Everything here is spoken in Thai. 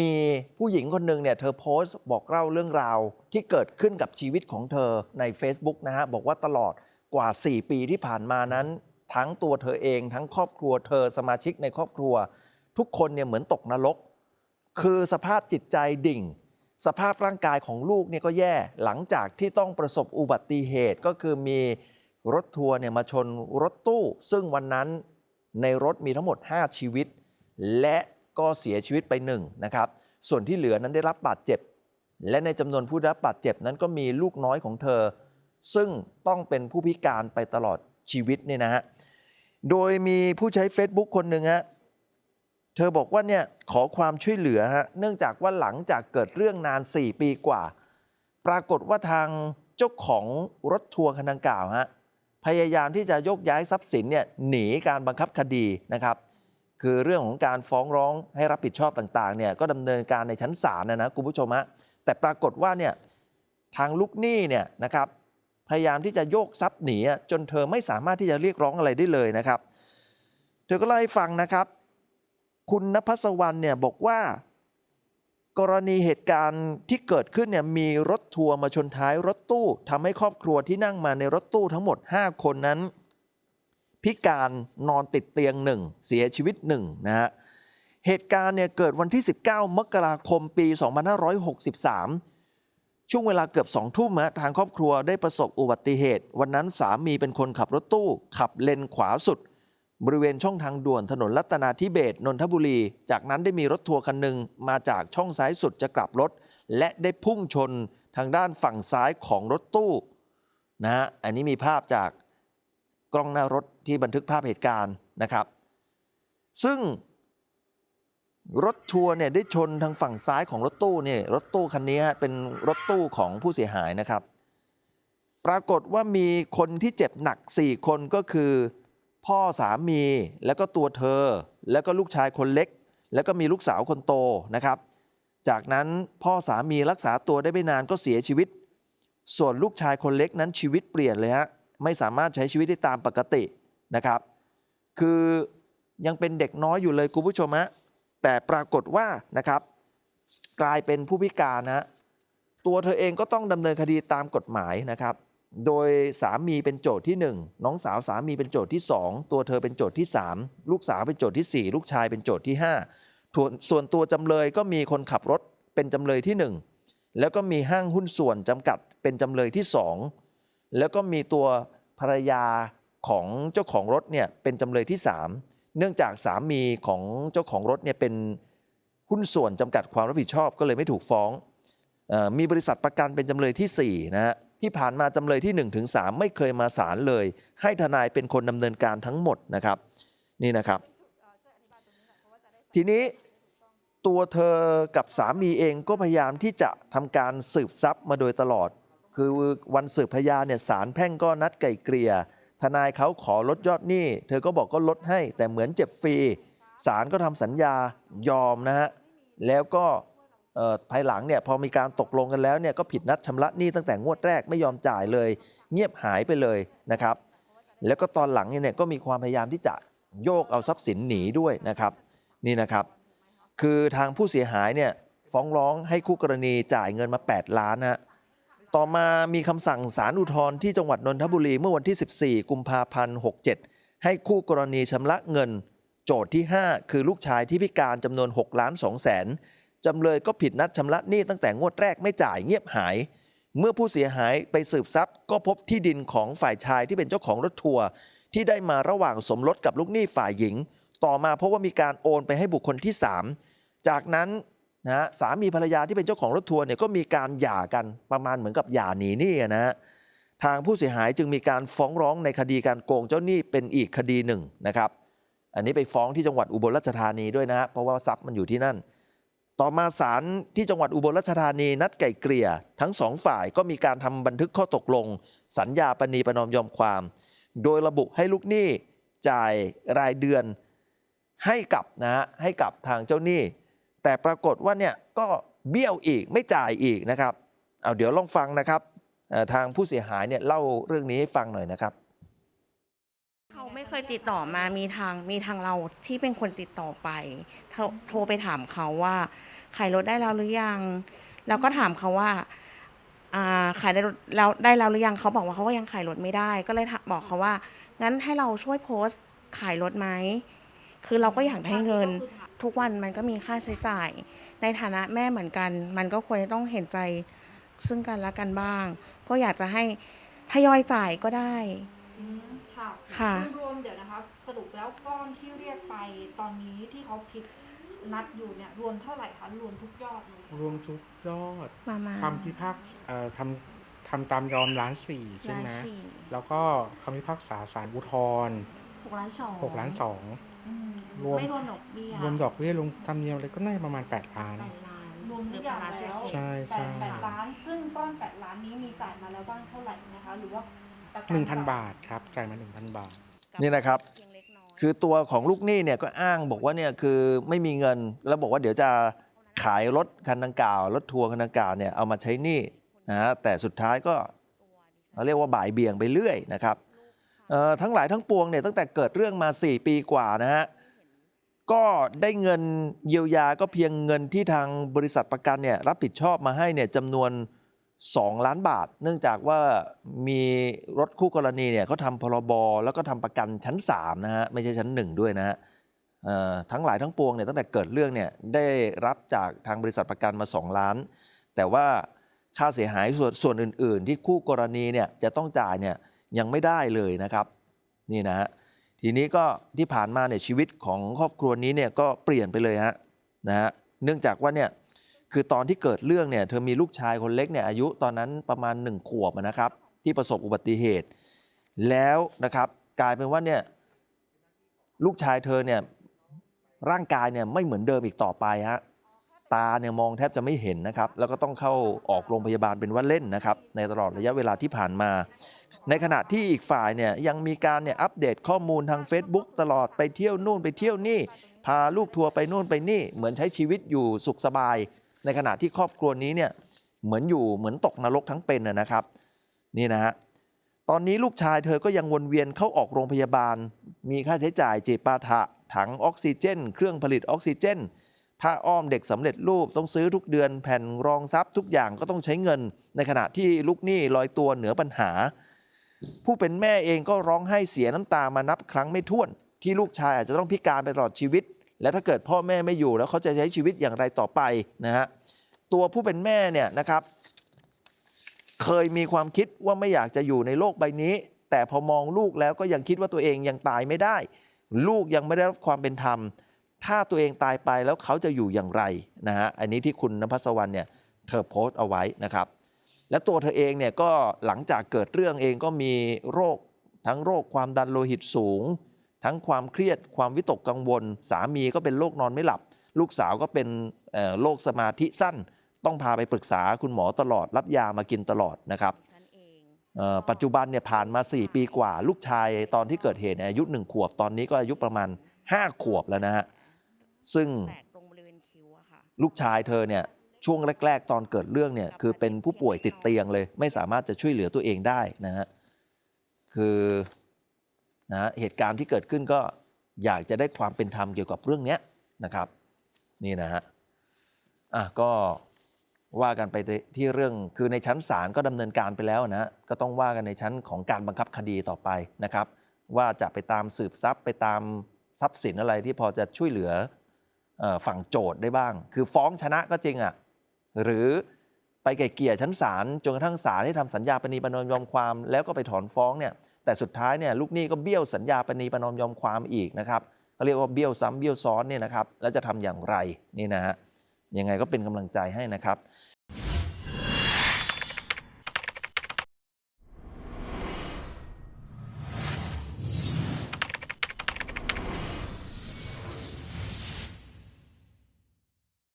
มีผู้หญิงคนหนึ่งเนี่ยเธอโพสต์บอกเล่าเรื่องราวที่เกิดขึ้นกับชีวิตของเธอใน Facebook นะฮะ บอกว่าตลอดกว่า 4 ปีที่ผ่านมานั้น ทั้งตัวเธอเอง ทั้งครอบครัวเธอสมาชิกในครอบครัว ทุกคนเนี่ยเหมือนตกนรก คือสภาพจิตใจดิ่ง สภาพร่างกายของลูกเนี่ยก็แย่หลังจากที่ต้องประสบอุบัติเหตุก็คือมีรถทัวร์เนี่ยมาชนรถตู้ ซึ่งวันนั้นในรถมีทั้งหมด 5 ชีวิต และ ก็เสียชีวิตไปหนึ่งนะครับ ส่วนที่เหลือนั้นได้รับบาดเจ็บ และในจำนวนผู้ได้รับบาดเจ็บนั้นก็มีลูกน้อยของเธอ ซึ่งต้องเป็นผู้พิการไปตลอดชีวิตเนี่ยนะฮะ โดยมีผู้ใช้ Facebook คนหนึ่งฮะ เธอบอกว่าเนี่ยขอความช่วยเหลือฮะ เนื่องจากว่าหลังจากเกิดเรื่องนาน 4 ปีกว่า ปรากฏว่าทางเจ้าของรถทัวร์คันดังกล่าวฮะ พยายามที่จะยกย้ายทรัพย์สินเนี่ยหนีการบังคับคดีนะครับ คือเรื่องของการฟ้องร้องให้รับผิดชอบต่างๆเนี่ยก็ดำเนินการในชั้นศาลนะนะคุณผู้ชมฮะแต่ปรากฏว่าเนี่ยทางลูกหนี้เนี่ยนะครับพยายามที่จะโยกทรัพย์หนีจนเธอไม่สามารถที่จะเรียกร้องอะไรได้เลยนะครับ เธอก็เล่าให้ฟังนะครับ คุณนภัสวรรณเนี่ยบอกว่า กรณีเหตุการณ์ที่เกิดขึ้นเนี่ยมีรถทัวร์มาชนท้ายรถตู้ทำให้ครอบครัวที่นั่งมาในรถตู้ทั้งหมด 5 คนนั้น พิการนอนติดเตียงหนึ่งเสียชีวิตหนึ่งนะฮะเหตุการณ์เนี่ยเกิดวันที่ 19 มกราคมปี 2563 ช่วงเวลาเกือบสองทุ่มฮะทางครอบครัวได้ประสบอุบัติเหตุ วันนั้นสามีเป็นคนขับรถตู้ ขับเลนขวาสุด บริเวณช่องทางด่วนถนนรัตนาธิเบศนนทบุรี จากนั้นได้มีรถทัวร์คันหนึ่งมาจากช่องซ้ายสุดจะกลับรถ และได้พุ่งชนทางด้านฝั่งซ้ายของรถตู้นะฮะอันนี้มีภาพจาก กล้องหน้ารถที่บันทึกภาพเหตุการณ์นะครับ ซึ่งรถทัวร์เนี่ยได้ชนทางฝั่งซ้ายของรถตู้เนี่ยรถตู้คันนี้ฮะเป็นรถตู้ของผู้เสียหายนะครับ ปรากฏว่ามีคนที่เจ็บหนัก 4 คนก็คือ พ่อสามีแล้วก็ตัวเธอ แล้วก็ลูกชายคนเล็ก แล้วก็มีลูกสาวคนโตนะครับ จากนั้นพ่อสามีรักษาตัวได้ไม่นานก็เสียชีวิต ส่วนลูกชายคนเล็กนั้นชีวิตเปลี่ยนเลยฮะ ไม่สามารถใช้ชีวิตได้ตามปกตินะครับ คือยังเป็นเด็กน้อยอยู่เลยคุณผู้ชมฮะแต่ปรากฏว่านะครับ กลายเป็นผู้พิการนะ ตัวเธอเองก็ต้องดำเนินคดีตามกฎหมายนะครับ โดยสามีเป็นโจทย์ที่ 1 น้องสาวสามีเป็นโจทย์ที่ 2 ตัวเธอเป็นโจทย์ที่ 3 ลูกสาวเป็นโจทย์ที่ 4 ลูกชายเป็นโจทย์ที่ 5 ส่วนส่วนตัวจำเลยก็มีคนขับรถเป็นจำเลยที่ 1 แล้วก็มีห้างหุ้นส่วนจำกัดเป็นจำเลยที่ 2 แล้วก็มีตัว ภรรยาของเจ้าของรถเนี่ยเป็นจำเลยที่ 3 เนื่องจากสามีของเจ้าของรถเนี่ยเป็นหุ้นส่วนจำกัดความรับผิดชอบก็เลยไม่ถูกฟ้องออมีบริษัทประกันเป็นจำเลยที่4นะฮะที่ผ่านมาจำเลยที่ 1-3ถึง3ไม่เคยมาศาลเลย ให้ทนายเป็นคนดำเนินการทั้งหมดนะครับ นี่นะครับ ทีนี้ตัวเธอกับสามีเองก็พยายามที่จะทำการสืบทรัพย์มาโดยตลอด คือวันสืบพยานเนี่ยศาลแพ่งก็นัดไก่เกลี่ยทนายเขาขอลดยอดหนี้ เธอก็บอกก็ลดให้ แต่เหมือนเจ็บฟรีศาลก็ทำสัญญายอมนะฮะแล้วก็ภายหลังเนี่ยพอมีการตกลงกันแล้วเนี่ยก็ผิดนัดชำระหนี้ตั้งแต่งวดแรกไม่ยอมจ่ายเลย เงียบหายไปเลยนะครับ แล้วก็ตอนหลังเนี่ยก็มีความพยายามที่จะโยกเอาทรัพย์สินหนีด้วยนะครับนี่นะครับ คือทางผู้เสียหายเนี่ยฟ้องร้องให้คู่กรณีจ่ายเงินมา 8 ล้านนะฮะ ต่อมามีคำสั่งศาลอุทธรณ์ที่จังหวัดนนทบุรีเมื่อวันที่ 14 กุมภาพันธ์67 ให้คู่กรณีชำระเงิน โจทย์ที่ 5 คือลูกชายที่พิการจำนวน6ล้าน2แสนจำเลยก็ผิดนัดชำระหนี้ตั้งแต่งวดแรกไม่จ่ายเงียบหาย เมื่อผู้เสียหายไปสืบทรัพย์ ก็พบที่ดินของฝ่ายชายที่เป็นเจ้าของรถทัวร์ที่ได้มาระหว่างสมรสกับลูกหนี้ฝ่ายหญิง ต่อมาพบว่ามีการโอนไปให้บุคคลที่ 3 จากนั้น นะฮะสามีภรรยาที่เป็นเจ้าของรถทัวร์เนี่ยก็มีการหย่ากันประมาณเหมือนกับหย่าหนีหนี้นะฮะทางผู้เสียหายจึงมีการฟ้องร้องในคดีการโกงเจ้าหนี้เป็นอีกคดีหนึ่งนะครับ อันนี้ไปฟ้องที่จังหวัดอุบลราชธานีด้วยนะฮะเพราะว่าทรัพย์มันอยู่ที่นั่น ต่อมาศาลที่จังหวัดอุบลราชธานีนัดไก่เกลี่ย ทั้งสองฝ่ายก็มีการทำบันทึกข้อตกลง สัญญาปณีประนอมยอมความ โดยระบุให้ลูกหนี้จ่ายรายเดือนให้กับนะฮะให้กับทางเจ้าหนี้ แต่ปรากฏว่าเนี่ยก็เบี้ยวอีกไม่จ่ายอีกนะครับเอาเดี๋ยวลองฟังนะครับทางผู้เสียหายเนี่ยเล่าเรื่องนี้ให้ฟังหน่อยนะครับเขาไม่เคยติดต่อมามีทางมีทางเราที่เป็นคนติดต่อไปโทรโทรไปถามเขาว่าขายรถได้แล้วหรือยัง แล้วก็ถามเขาว่าขายได้รถแล้วได้แล้วหรือยังเขาบอกว่าเขาก็ยังขายรถไม่ได้ ก็เลยบอกเขาว่า งั้นให้เราช่วยโพสต์ขายรถไหมคือเราก็อยากได้เงิน ทุกวันมันก็มีค่าใช้จ่าย ในฐานะแม่เหมือนกัน มันก็ควรจะต้องเห็นใจซึ่งกันและกันบ้าง ก็อยากจะให้ทยอยจ่ายก็ได้ อืมค่ะค่ะ รวมๆเดี๋ยวนะคะสรุปแล้วก้อนที่เรียกไปตอนนี้ที่เขาคิดนัดอยู่เนี่ยรวมเท่าไหร่คะรวมทุกยอดเลย รวมทุกยอดมามาคำพิพากษาเอ่อทำทำตามยอมล้านสี่ใช่ไหมล้านสี่แล้วก็คำพิพากษาศาลอุทธรณ์หกล้านสองหกล้านสองอืม รวมไม่รวมดอกเบี้ยรวมดอกเบี้ยลงทำเนียมอะไรก็น่าจะประมาณแปดล้าน แปดล้านรวมทุกอย่างแล้ว ใช่ใช่แปดแปดล้าน ซึ่งก้อนแปดล้านนี้มีจ่ายมาแล้วบ้างเท่าไหร่นะคะ หรือว่าประกัหนึ่งพันบาทครับจ่ายมาหนึ่งพันบาท นี่นะครับ เพียงเล็กน้อยคือตัวของลูกหนี้เนี่ยก็อ้างบอกว่าเนี่ยคือไม่มีเงินแล้วบอกว่าเดี๋ยวจะขายรถคันดังกล่าวรถทัวร์คันดังกล่าวเนี่ยเอามาใช้หนี้นะฮะแต่สุดท้ายก็เขาเรียกว่าบ่ายเบี่ยงไปเรื่อยนะครับเอ่อทั้งหลายทั้งปวงเนี่ยตั้งแต่เกิดเรื่องมา 4 ปีกว่านะฮะ ก็ได้เงินเยียวยาก็เพียงเงินที่ทางบริษัทประกันเนี่ยรับผิดชอบมาให้เนี่ยจำนวน 2 ล้านบาท เนื่องจากว่ามีรถคู่กรณีเนี่ยเขาทำพรบแล้วก็ทำประกันชั้น3นะฮะไม่ใช่ชั้น 1 ด้วยนะฮะเอ่อทั้งหลายทั้งปวงเนี่ยตั้งแต่เกิดเรื่องเนี่ยได้รับจากทางบริษัทประกันมา 2 ล้าน แต่ว่าค่าเสียหายส่วนส่วนอื่น ๆ ที่คู่กรณีเนี่ยจะต้องจ่ายเนี่ยยังไม่ได้เลยนะครับ นี่นะฮะ ทีนี้ก็ที่ผ่านมาเนี่ยชีวิตของครอบครัวนี้เนี่ยก็เปลี่ยนไปเลยฮะนะฮะเนื่องจากว่าเนี่ยคือตอนที่เกิดเรื่องเนี่ยเธอมีลูกชายคนเล็กเนี่ยอายุตอนนั้นประมาณ 1 ขวบนะครับ ที่ประสบอุบัติเหตุ แล้วนะครับกลายเป็นว่าเนี่ยลูกชายเธอเนี่ยร่างกายเนี่ยไม่เหมือนเดิมอีกต่อไปฮะตาเนี่ยมองแทบจะไม่เห็นนะครับ แล้วก็ต้องเข้าออกโรงพยาบาลเป็นว่าเล่นนะครับ ในตลอดระยะเวลาที่ผ่านมา ในขณะที่อีกฝ่ายเนี่ยยังมีการเนี่ยอัปเดตข้อมูลทาง Facebook ตลอดไปเที่ยวนู่นไปเที่ยวนี่ พาลูกทัวร์ไปนู่นไปนี่ เหมือนใช้ชีวิตอยู่สุขสบาย ในขณะที่ครอบครัวนี้เนี่ยเหมือนอยู่เหมือนตกนรกทั้งเป็นนะครับ นี่นะฮะตอนนี้ลูกชายเธอก็ยังวนเวียนเข้าออกโรงพยาบาล มีค่าใช้จ่ายจิปาถะ ถังออกซิเจน เครื่องผลิตออกซิเจน ผ้าอ้อมเด็กสำเร็จรูปต้องซื้อทุกเดือนแผ่นรองทรัพย์ทุกอย่างก็ต้องใช้เงิน ในขณะที่ลูกหนี้ลอยตัวเหนือปัญหา ผู้เป็นแม่เองก็ร้องไห้เสียน้ำตามานับครั้งไม่ถ้วน ที่ลูกชายอาจจะต้องพิการไปตลอดชีวิต และถ้าเกิดพ่อแม่ไม่อยู่แล้วเขาจะใช้ชีวิตอย่างไรต่อไปนะฮะตัวผู้เป็นแม่เนี่ยนะครับ เคยมีความคิดว่าไม่อยากจะอยู่ในโลกใบนี้ แต่พอมองลูกแล้วก็ยังคิดว่าตัวเองยังตายไม่ได้ ลูกยังไม่ได้รับความเป็นธรรม ถ้าตัวเองตายไปแล้วเขาจะอยู่อย่างไรนะฮะอันนี้ที่คุณนภัสวรรณเนี่ยเธอโพสต์เอาไว้นะครับ และตัวเธอเองเนี่ยก็หลังจากเกิดเรื่องเองก็มีโรค ทั้งโรคความดันโลหิตสูง ทั้งความเครียดความวิตกกังวล สามีก็เป็นโรคนอนไม่หลับ ลูกสาวก็เป็นเอ่อโรคสมาธิสั้น ต้องพาไปปรึกษาคุณหมอตลอด รับยามากินตลอดนะครับฉันเองเอ่อปัจจุบันเนี่ยผ่านมา 4 ปีกว่า ลูกชายตอนที่เกิดเหตุเนี่ยอายุ 1 ขวบตอนนี้ก็อายุประมาณ 5 ขวบแล้วนะฮะซึ่งแตกตรงบริเวณคิ้วอะค่ะลูกชายเธอเนี่ย ช่วงแรก ๆ ตอนเกิดเรื่องเนี่ยคือเป็นผู้ป่วยติดเตียงเลย ไม่สามารถจะช่วยเหลือตัวเองได้นะฮะคือนะฮะเหตุการณ์ที่เกิดขึ้นก็อยากจะได้ความเป็นธรรมเกี่ยวกับเรื่องนี้นะครับ นี่นะฮะอะก็ว่ากันไปที่เรื่องคือในชั้นศาลก็ดำเนินการไปแล้วนะก็ต้องว่ากันในชั้นของการบังคับคดีต่อไปนะครับ ว่าจะไปตามสืบทรัพย์ ไปตามทรัพย์สินอะไรที่พอจะช่วยเหลือเอ่อฝั่งโจทย์ได้บ้าง คือฟ้องชนะก็จริงอะ่ะ หรือไปไกลเกลี่ยชั้นศาลจนกระทั่งศาลให้ทำสัญญาปณีประนอมยอมความ แล้วก็ไปถอนฟ้องเนี่ยแต่สุดท้ายเนี่ยลูกหนี้ก็เบี้ยวสัญญาปณีประนอมยอมความอีกนะครับเขาเรียกว่าเบี้ยวซ้ำเบี้ยวซ้อนเนี่ยนะครับแล้วจะทำอย่างไรนี่นะฮะยังไงก็เป็นกำลังใจให้นะครับ